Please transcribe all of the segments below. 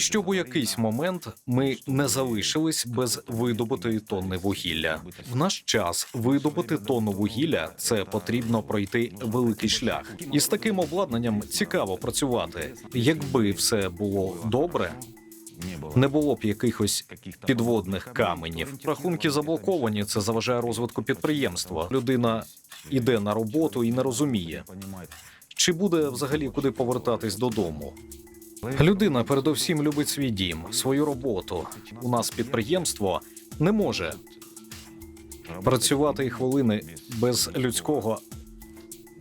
Щоб у якийсь момент ми не залишились без видобутої тонни вугілля. В наш час видобути тонну вугілля це потрібно пройти великий шлях. І з таким обладнанням цікаво працювати. Якби все було добре, не було б якихось підводних каменів. Рахунки заблоковані. Це заважає розвитку підприємства. Людина іде на роботу і не розуміє, чи буде взагалі куди повертатись додому. Людина передовсім любить свій дім, свою роботу. У нас підприємство не може працювати і хвилини без людського.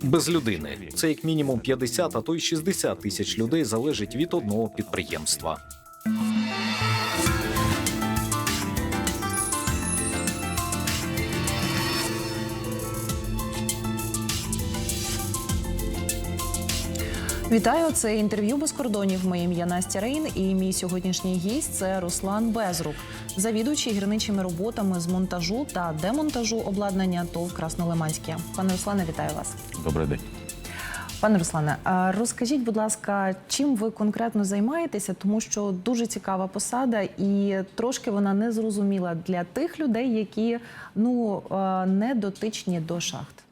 Без людини це як мінімум 50, а то й 60 тисяч людей залежить від одного підприємства. Вітаю, це інтерв'ю без кордонів. Моє ім'я Настя Рейн і мій сьогоднішній гість це Руслан Безрук, завідуючий гірничими роботами з монтажу та демонтажу обладнання ТОВ Краснолиманське. Пане Руслане, вітаю вас. Добрий день. Пане Руслане, розкажіть, будь ласка, чим ви конкретно займаєтеся, тому що дуже цікава посада, і трошки вона не зрозуміла для тих людей, які ну е, не дотичні до шахт.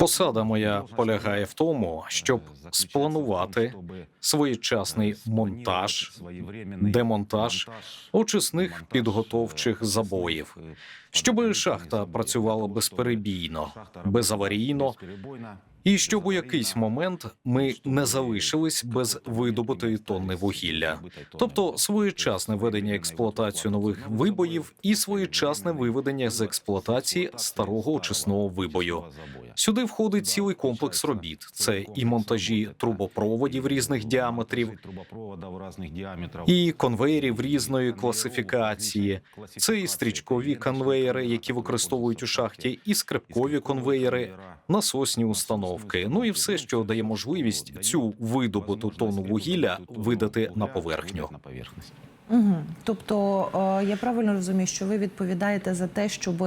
Посада моя полягає в тому, щоб спланувати своєчасний монтаж, демонтаж очисних підготовчих забоїв, щоб шахта працювала безперебійно, безаварійно, і щоб у якийсь момент ми не залишились без видобутої тонни вугілля, тобто своєчасне ведення експлуатацію нових вибоїв і своєчасне виведення з експлуатації старого очисного вибою. Сюди входить цілий комплекс робіт: це і монтажі трубопроводів різних діаметрів, і конвеєрів різної класифікації. Це і стрічкові конвеєри, які використовують у шахті, і скрипкові конвеєри, насосні установки. Ну і все, що дає можливість цю видобуту тонну вугілля видати на поверхню. Угу. Тобто е, я правильно розумію, що ви відповідаєте за те, щоб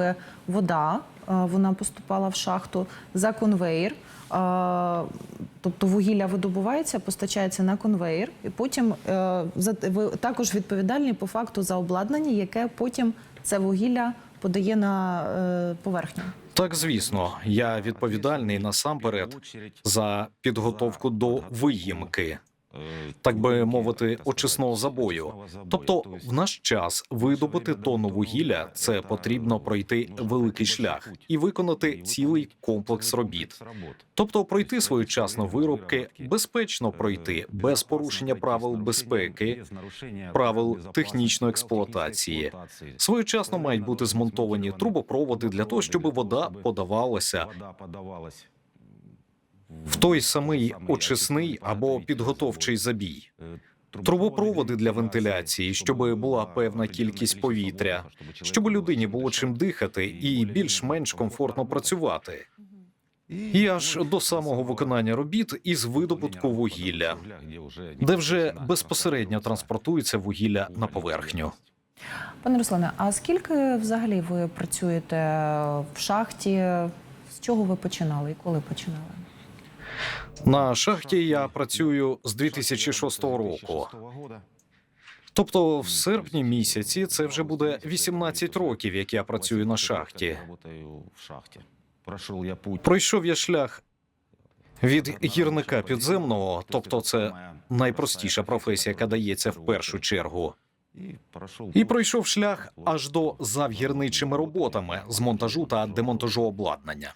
вода вона поступала в шахту за конвейер. е, Тобто вугілля видобувається, постачається на конвейер, і потім е, ви також відповідальні по факту за обладнання, яке потім це вугілля подає на е, поверхню. Так, звісно, я відповідальний насамперед за підготовку до виїмки. Так би мовити, очисного забою. Тобто, в наш час видобути тонну вугілля це потрібно пройти великий шлях і виконати цілий комплекс робіт. Тобто, пройти своєчасно виробки, безпечно пройти без порушення правил безпеки, правил технічної експлуатації. Своєчасно мають бути змонтовані трубопроводи для того, щоб вода подавалася в той самий очисний або підготовчий забій. Трубопроводи для вентиляції, щоб була певна кількість повітря, щоб людині було чим дихати і більш-менш комфортно працювати. І аж до самого виконання робіт із видобутку вугілля, де вже безпосередньо транспортується вугілля на поверхню. Пане Руслане, а скільки взагалі ви працюєте в шахті? З чого ви починали і коли починали? На шахті я працюю з 2006 року. Тобто, в серпні місяці це вже буде 18 років, як я працюю на шахті. Пройшов я шлях від гірника підземного, тобто це найпростіша професія, яка дається в першу чергу. І пройшов шлях аж до завгірничими роботами з монтажу та демонтажу обладнання.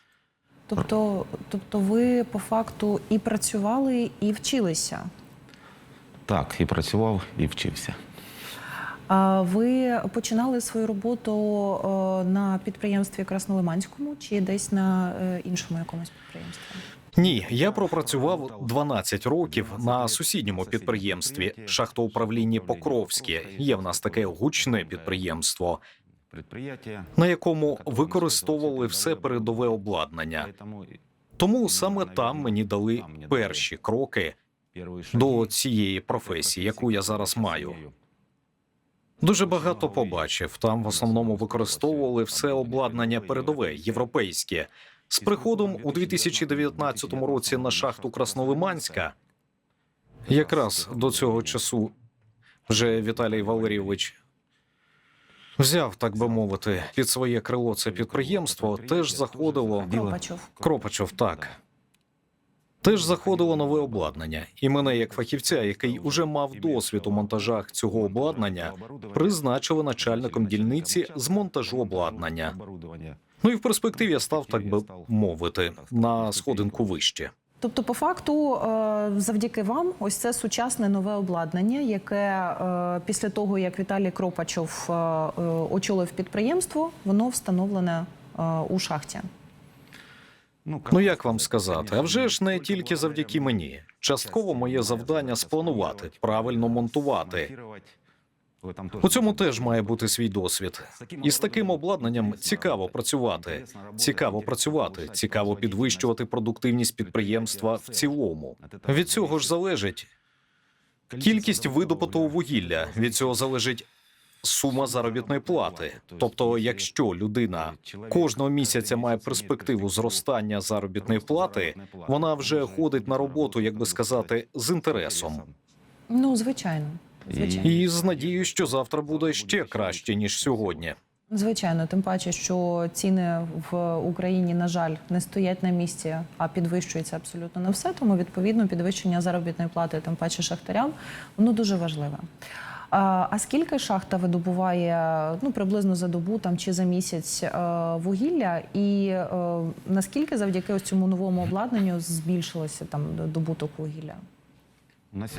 Тобто, тобто ви по факту і працювали, і вчилися. Так, і працював, і вчився. А ви починали свою роботу е, на підприємстві Краснолиманському чи десь на е, іншому якомусь підприємстві? Ні, я пропрацював 12 років на сусідньому підприємстві шахтоуправлінні Покровське. Є в нас таке гучне підприємство. На якому використовували все передове обладнання. Тому саме там мені дали перші кроки до цієї професії, яку я зараз маю. Дуже багато побачив. Там в основному використовували все обладнання передове, європейське. З приходом у 2019 році на шахту Краснолиманська Якраз до цього часу вже Віталій Валерійович взяв, так би мовити, під своє крило це підприємство, теж заходило Кропачов. Кропачов, так. Теж заходило нове обладнання, і мене, як фахівця, який уже мав досвід у монтажах цього обладнання, призначили начальником дільниці з монтажу обладнання. Ну і в перспективі я став, так би мовити, на сходинку вище. Тобто, по факту, е, завдяки вам, ось це сучасне нове обладнання, яке е, після того, як Віталій Кропачов е, очолив підприємство, воно встановлене у шахті. Ну як вам сказати, а вже ж не тільки завдяки мені. Частково моє завдання спланувати, правильно монтувати. У цьому теж має бути свій досвід. І з таким обладнанням цікаво працювати. Цікаво працювати, цікаво підвищувати продуктивність підприємства в цілому. Від цього ж залежить кількість видобутого вугілля. Від цього залежить сума заробітної плати. Тобто, якщо людина кожного місяця має перспективу зростання заробітної плати, вона вже ходить на роботу, як би сказати, з інтересом. Ну, звичайно. Звичайно. І з надією, що завтра буде ще краще ніж сьогодні. Звичайно, тим паче, що ціни в Україні, на жаль, не стоять на місці, а підвищується абсолютно на все. Тому відповідно підвищення заробітної плати, тим паче шахтарям, воно дуже важливе. А, а скільки шахта видобуває ну приблизно за добу там чи за місяць е, вугілля, і е, наскільки завдяки ось цьому новому обладнанню збільшилося там добуток вугілля?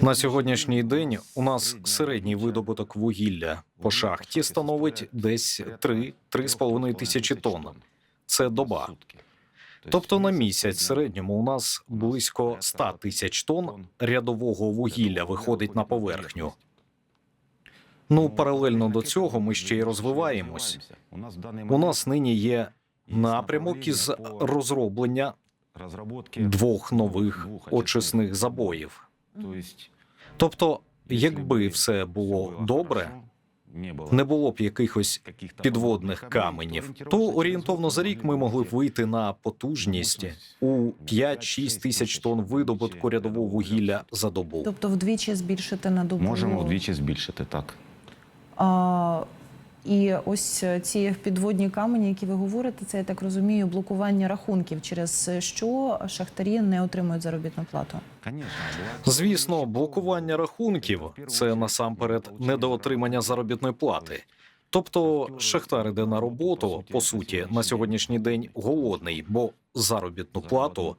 На сьогоднішній день у нас середній видобуток вугілля по шахті становить десь 3-3,5 тисячі тонн. Це доба. Тобто на місяць в середньому у нас близько 100 тисяч тонн рядового вугілля виходить на поверхню. Ну, паралельно до цього ми ще й розвиваємось. У нас нині є напрямок із розроблення двох нових очисних забоїв. Тобто, якби все було добре, не було б якихось підводних каменів, то орієнтовно за рік ми могли б вийти на потужність у 5-6 тисяч тонн видобутку рядового вугілля за добу. Тобто вдвічі збільшити на добу Можемо вдвічі збільшити, так. А, і ось ці підводні камені, які ви говорите, це я так розумію, блокування рахунків, через що шахтарі не отримують заробітну плату. Звісно, блокування рахунків це насамперед недоотримання заробітної плати. Тобто шахтар іде на роботу, по суті, на сьогоднішній день голодний, бо заробітну плату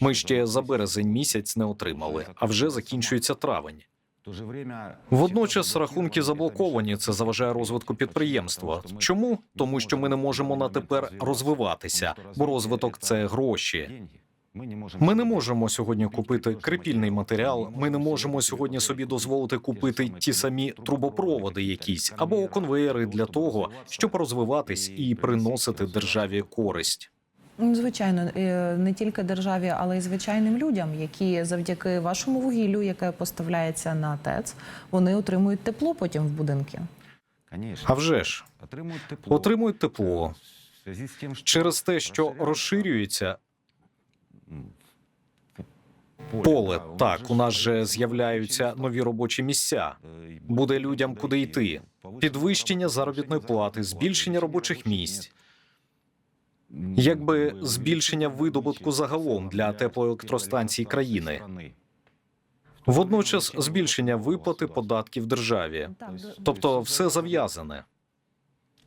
ми ще за березень місяць не отримали, а вже закінчується травень. Водночас рахунки заблоковані. Це заважає розвитку підприємства. Чому? Тому що ми не можемо на тепер розвиватися, бо розвиток це гроші. Ми не можемо сьогодні купити крепільний матеріал. Ми не можемо сьогодні собі дозволити купити ті самі трубопроводи, якісь або конвеєри для того, щоб розвиватись і приносити державі користь. Ну, Звичайно, е, не тільки державі, але й звичайним людям, які завдяки вашому вугіллю, яке поставляється на ТЕЦ, вони отримують тепло потім в будинки. А вже ж отримують тепло. отримують тепло через те, що розширюється поле. Так, у нас же ж з'являються нові робочі місця. Е, Буде людям куди йти. Підвищення заробітної плати, збільшення робочих місць. Якби збільшення видобутку загалом для теплоелектростанцій країни. Водночас збільшення виплати податків державі. Тобто все зав'язане.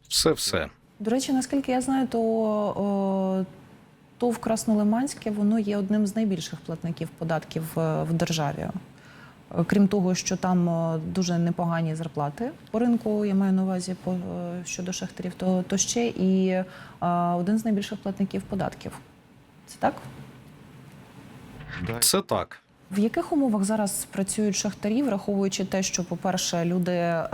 Все все. До речі, наскільки я знаю, то о, ТОВ Краснолиманське воно є одним з найбільших платників податків е, в державі. Крім того, що там е, дуже непогані зарплати по ринку, я маю на увазі по, е, щодо шахтарів, то, то ще і е, один з найбільших платників податків. Це так? Це так. В яких умовах зараз працюють шахтарі, враховуючи те, що, по-перше, люди е,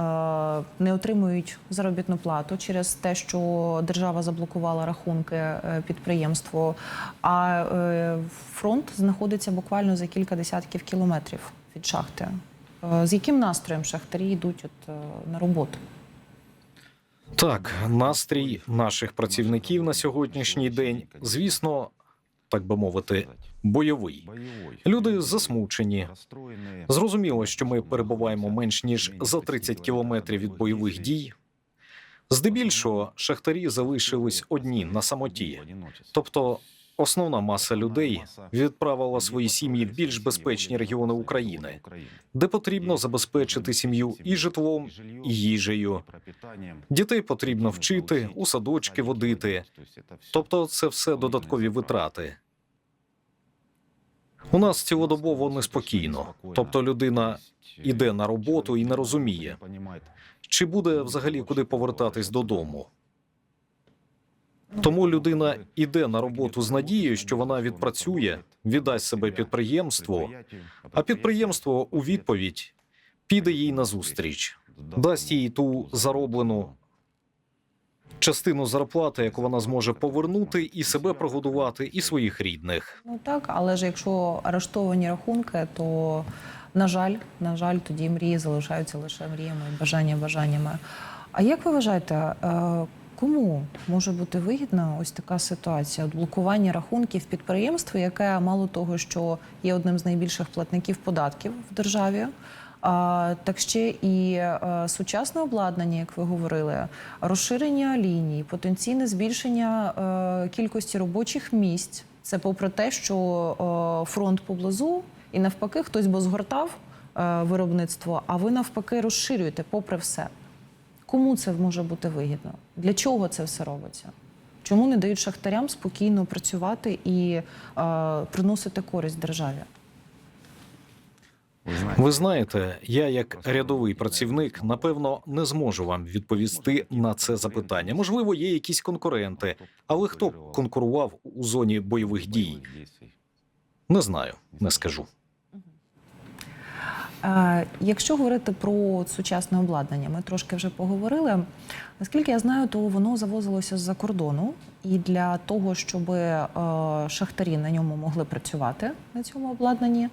не отримують заробітну плату через те, що держава заблокувала рахунки підприємству, а е, фронт знаходиться буквально за кілька десятків кілометрів від шахти. Е, з яким настроєм шахтарі йдуть от, е, на роботу? Так, настрій наших працівників на сьогоднішній день, звісно, так би мовити, бойовий. Люди засмучені. Зрозуміло, що ми перебуваємо менш ніж за 30 кілометрів від бойових дій. Здебільшого шахтарі залишились одні на самоті. Тобто основна маса людей відправила свої сім'ї в більш безпечні регіони України, де потрібно забезпечити сім'ю і житлом, і їжею. Дітей потрібно вчити, у садочки водити. Тобто, це все додаткові витрати. У нас цілодобово неспокійно. Тобто людина іде на роботу і не розуміє, чи буде взагалі куди повертатись додому. Тому людина іде на роботу з надією, що вона відпрацює, віддасть себе підприємству, а підприємство у відповідь піде їй назустріч, дасть їй ту зароблену частину зарплати, яку вона зможе повернути і себе прогодувати, і своїх рідних. Ну так, але ж якщо арештовані рахунки, то на жаль, на жаль, тоді мрії залишаються лише мріями бажання бажаннями. А як ви вважаєте, е, кому може бути вигідна ось така ситуація? Блокування рахунків підприємства, яке мало того, що є одним з найбільших платників податків в державі. А, так ще і е, сучасне обладнання, як ви говорили, розширення ліній, потенційне збільшення е, кількості робочих місць. Це попри те, що е, фронт поблизу, і навпаки, хтось би згортав е, виробництво, а ви навпаки розширюєте, попри все. Кому це може бути вигідно? Для чого це все робиться? Чому не дають шахтарям спокійно працювати і е, приносити користь державі? Ви знаєте, я як рядовий працівник напевно не зможу вам відповісти на це запитання. Можливо, є якісь конкуренти, але хто конкурував у зоні бойових дій? Не знаю, не скажу. Якщо говорити про сучасне обладнання, ми трошки вже поговорили. Наскільки я знаю, то воно завозилося з-за кордону, і для того, щоб е, шахтарі на ньому могли працювати на цьому обладнанні,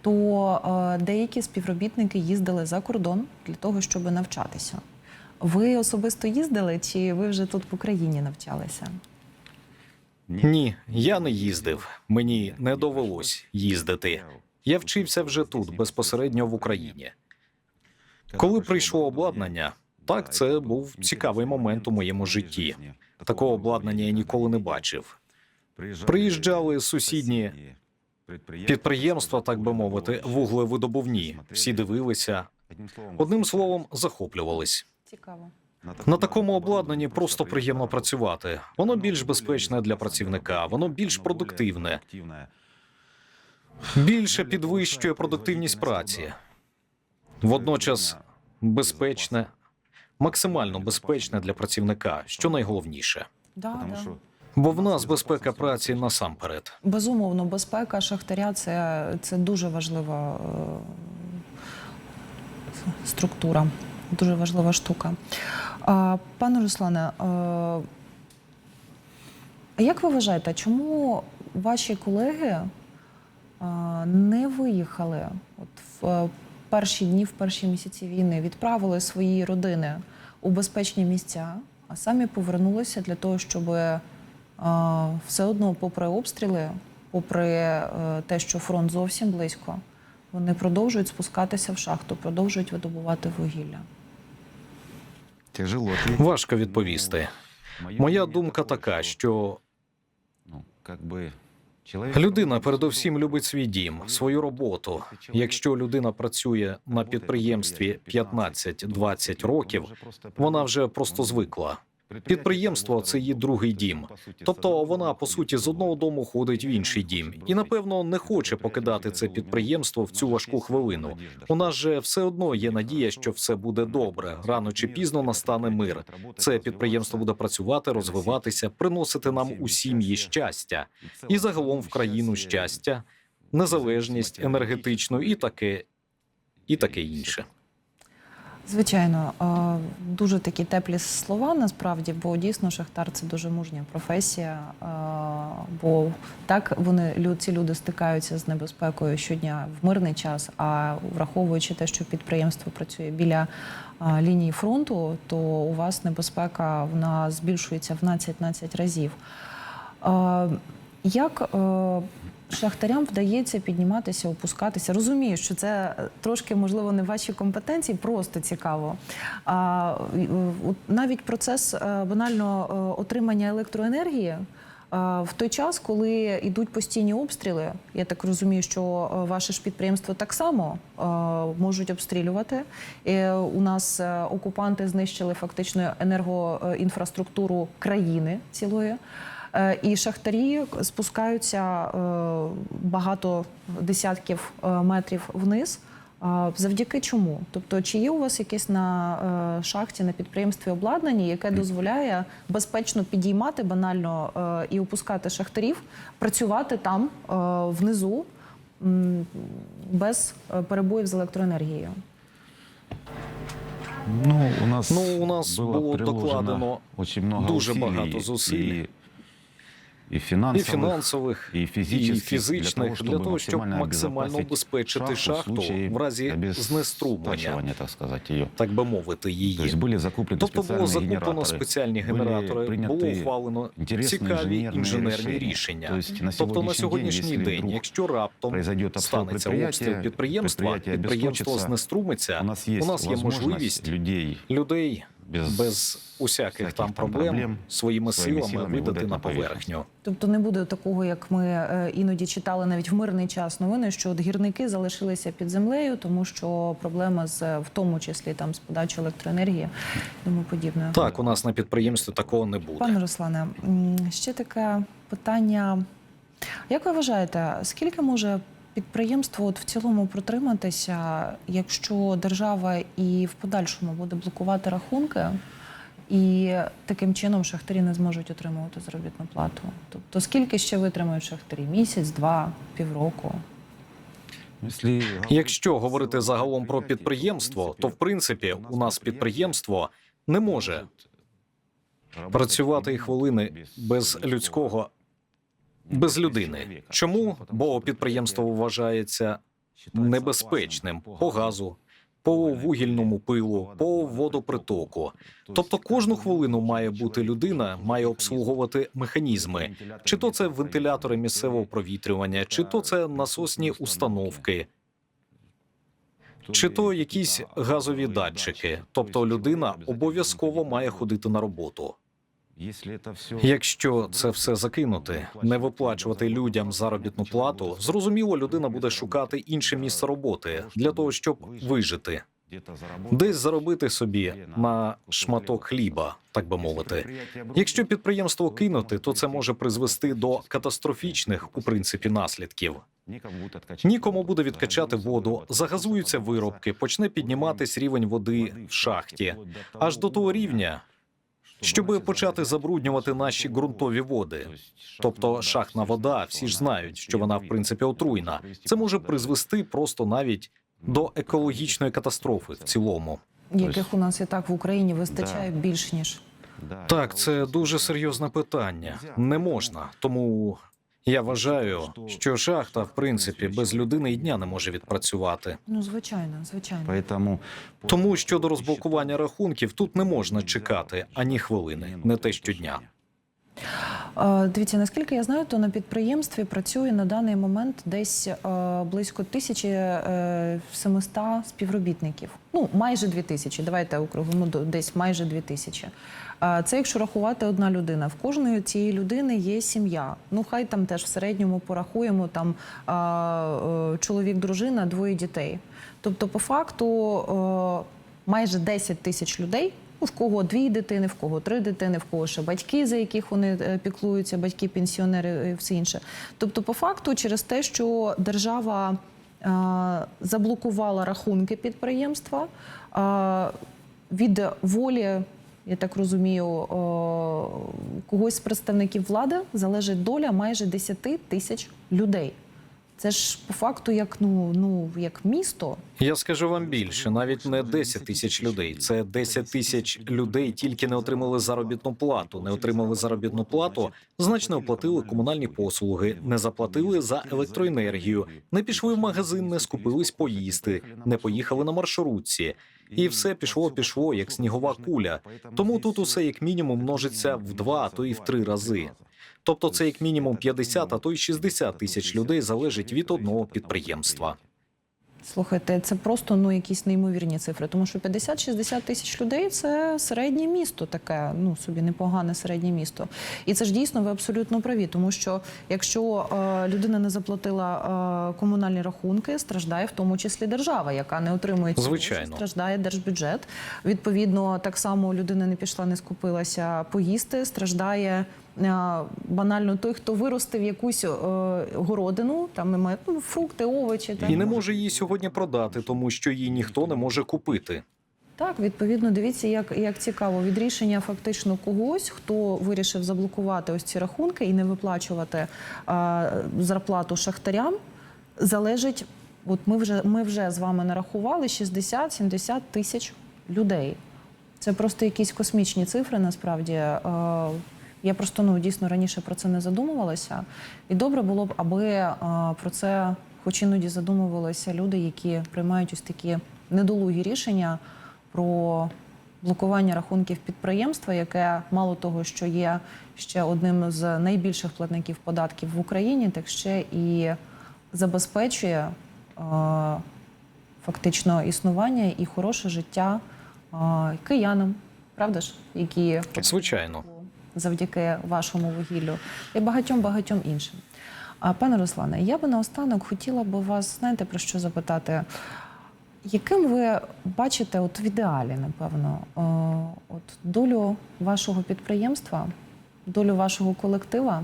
то е, деякі співробітники їздили за кордон для того, щоб навчатися. Ви особисто їздили, чи ви вже тут в Україні навчалися? Ні, я не їздив. Мені не довелось їздити. Я вчився вже тут, безпосередньо в Україні. Коли прийшло обладнання, так це був цікавий момент у моєму житті. Такого обладнання я ніколи не бачив. Приїжджали сусідні Підприємства, так би мовити, вуглевидобувні. Всі дивилися. Одним словом, захоплювались. Цікаво. На такому обладнанні просто приємно працювати. Воно більш безпечне для працівника, воно більш продуктивне, більше підвищує продуктивність праці. Водночас безпечне, максимально безпечне для працівника, що найголовніше. Да, да. Бо в нас безпека праці насамперед. Безумовно, безпека шахтаря це, це дуже важлива е, структура, дуже важлива штука. А, пане Руслане, е, а як ви вважаєте, чому ваші колеги не виїхали от в е, перші дні, в перші місяці війни, відправили свої родини у безпечні місця, а самі повернулися для того, щоб е, все одно, попри обстріли, попри е, те, що фронт зовсім близько, вони продовжують спускатися в шахту, продовжують видобувати вугілля. тяжело. Важко відповісти. Моя думка така, що Людина передовсім любить свій дім, свою роботу. Якщо людина працює на підприємстві 15-20 років, вона вже просто звикла. Підприємство це її другий дім. Тобто вона по суті з одного дому ходить в інший дім, і напевно не хоче покидати це підприємство в цю важку хвилину. У нас же все одно є надія, що все буде добре. Рано чи пізно настане мир. Це підприємство буде працювати, розвиватися, приносити нам у сім'ї щастя і загалом в країну щастя, незалежність енергетичну і таке, і таке інше. Звичайно, е, дуже такі теплі слова насправді, бо дійсно шахтар це дуже мужня професія. е, Бо так вони ці люди стикаються з небезпекою щодня в мирний час. А враховуючи те, що підприємство працює біля е, лінії фронту, то у вас небезпека вона збільшується в 12-12 разів. Як шахтарям вдається підніматися, опускатися? Розумію, що це е, трошки можливо не в вашій компетенції, просто цікаво. А е, навіть процес е, банально отримання електроенергії. В той час, коли йдуть постійні обстріли, я так розумію, що ваше ж підприємство так само можуть обстрілювати. У нас окупанти знищили фактично енергоінфраструктуру країни цілої. Е, І шахтарі спускаються е, багато десятків е, метрів вниз. Завдяки чому? Тобто, чи є у вас якесь на шахті на підприємстві обладнання, яке дозволяє безпечно підіймати банально і опускати шахтарів, працювати там внизу без перебоїв з електроенергією? Ну, у нас, Ну, у нас було приложено докладено дуже багато зусиль. І, і І фінансових, фінансових, і і фізичних, фізичних для того, щоб максимально убезпечити обезпечити шахту в разі знеструмлення, так сказати, її. так би мовити, Тобто її. були закуплені Тобто було закуплено генератори, спеціальні генератори, було ухвалено цікаві інженерні рішення. рішення. Тобто на Тобто сьогоднішній день, день, якщо раптом станеться обстріл підприємства, підприємство знеструмиться, у нас є, у нас є можливість можливість людей людей без, без усяких там проблем проблем своїми своїми силами силами видати на поверхню. поверхню. Тобто не буде такого, як ми е, іноді читали навіть в мирний час новини, що от гірники залишилися під землею, тому що проблема з в тому числі там з подачою електроенергії і тому подібне. Так, у нас на підприємстві такого не буде. Пане Руслане, ще таке питання. Як ви вважаєте, скільки може підприємство от в цілому протриматися, якщо держава і в подальшому буде блокувати рахунки, і таким чином шахтарі не зможуть отримувати заробітну плату? Тобто скільки ще витримають шахтарі? Місяць, два, півроку? Якщо, Якщо говорити загалом про підприємство, то в принципі у нас підприємство не може працювати і хвилини без людського, без людини. Чому? Бо підприємство вважається небезпечним по газу, по вугільному пилу, по водопритоку. Тобто кожну хвилину має бути людина, має обслуговувати механізми, чи то це вентилятори місцевого провітрювання, чи то це насосні установки, чи то якісь газові датчики. Тобто людина обов'язково має ходити на роботу. Якщо це все закинути, не виплачувати людям заробітну плату, зрозуміло, людина буде шукати інше місце роботи для того, щоб вижити, десь заробити собі на шматок хліба, так би мовити. Якщо підприємство кинути, то це може призвести до катастрофічних у принципі наслідків. Нікому буде відкачати воду, загазуються виробки, почне підніматись рівень води в шахті, аж до того рівня, щоб почати забруднювати наші ґрунтові води. Тобто шахтна вода, всі ж знають, що вона в принципі отруйна. Це може призвести просто навіть до екологічної катастрофи в цілому. Яких у нас і так в Україні вистачає більш ніж Так, це дуже серйозне питання. Не можна. Тому я вважаю, що шахта, в принципі, без людини і дня не може відпрацювати. ну звичайно, звичайно. Поэтому, Тому щодо розблокування рахунків тут не можна чекати ані хвилини, не те щодня. Е, Дивіться, наскільки я знаю, то на підприємстві працює на даний момент десь е, близько 1700 співробітників. Ну, майже 2000, давайте округлимо до- десь майже 2000. Це якщо рахувати одна людина. В кожної цієї людини є сім'я. Ну, хай там теж в середньому порахуємо там е, чоловік, дружина, двоє дітей. Тобто, по факту, е, майже 10 тисяч людей. Ну, в кого дві дитини, в кого три дитини, в кого ще батьки, за яких вони е, піклуються, батьки, пенсіонери і все інше. Тобто, по факту, через те, що держава е, заблокувала рахунки підприємства е, від волі. Я так розумію, когось з представників влади залежить доля майже 10 тисяч людей. Це ж по факту як ну, ну як місто. Я скажу вам більше, навіть не 10 тисяч людей. Це 10 тисяч людей тільки не отримали заробітну плату. Не отримали заробітну плату, значить не оплатили комунальні послуги, не заплатили за електроенергію, не пішли в магазин, не скупились поїсти, не поїхали на маршрутці. І все пішло, пішло, як снігова куля. Тому тут усе як мінімум множиться в два, а то і в три рази. Тобто це як мінімум 50, а то й 60 тисяч людей залежить від одного підприємства. Слухайте, це просто ну якісь неймовірні цифри, тому що 50-60 тисяч людей це середнє місто, таке ну собі непогане середнє місто. І це ж дійсно ви абсолютно праві, тому що якщо е, людина не заплатила е, комунальні рахунки, страждає в тому числі держава, яка не отримує ці Звичайно. страждає держбюджет. Відповідно, так само людина не пішла, не скупилася поїсти, страждає. Е, Банально той, хто виростив якусь е, городину, там ну, фрукти, овочі. Там. І не може її сьогодні продати, тому що її ніхто не може купити. Так, відповідно, дивіться, як, як цікаво від рішення фактично когось, хто вирішив заблокувати ось ці рахунки і не виплачувати а, зарплату шахтарям, залежить. От ми вже ми вже з вами нарахували 60-70 тисяч людей. Це просто якісь космічні цифри. Насправді Е, я просто ну дійсно раніше про це не задумувалася. І добре було б, аби е, про це хоч іноді задумувалися люди, які приймають ось такі недолугі рішення про блокування рахунків підприємства, яке мало того, що є ще одним з найбільших платників податків в Україні, так ще і забезпечує е, фактично існування і хороше життя е, киянам, правда ж, які Звичайно. Завдяки вашому вугіллю і багатьом багатьом іншим. А пане Руслане, я би наостанок хотіла би вас, знаєте, про що запитати? Яким ви бачите, от в ідеалі, напевно, е, от долю вашого підприємства, долю вашого колектива,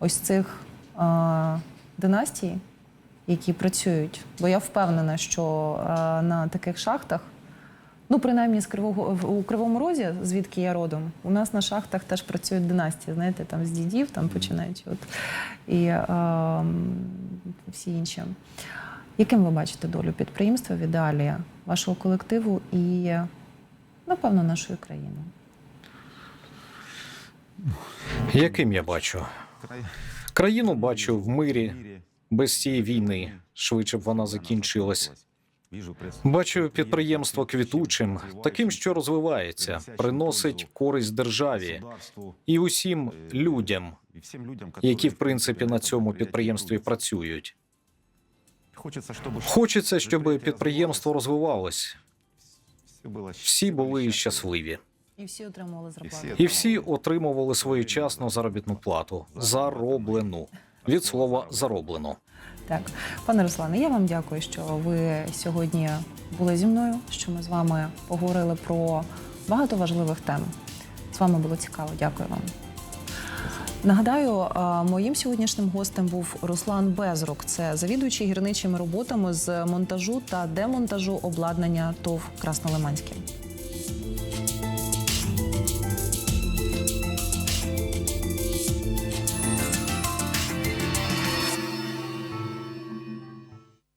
ось цих е, династій, які працюють? Бо я впевнена, що е, на таких шахтах Ну, принаймні з кривого у кривому розі, звідки я родом, у нас на шахтах теж працюють династії, знаєте, там з дідів, там починаючи от і е, всі інші. Яким ви бачите долю підприємства в ідеалі вашого колективу і, напевно, нашої країни? Яким я бачу? Країну бачу в мирі, без цієї війни, швидше б вона закінчилась. Бачу підприємство квітучим, таким, що розвивається, приносить користь державі і усім людям, і всім людям, які в принципі на цьому підприємстві працюють. Хочеться, щоб Хочеться, щоб підприємство розвивалось, все всі були щасливі, І всі отримували зарплату. і всі отримували своєчасну заробітну плату, зароблену від слова зароблено. Так, пане Руслане, я вам дякую, що ви сьогодні були зі мною, що ми з вами поговорили про багато важливих тем. З вами було цікаво. Дякую вам. Нагадаю, моїм сьогоднішнім гостем був Руслан Безрук. Це завідуючий гірничими роботами з монтажу та демонтажу обладнання ТОВ Краснолиманське.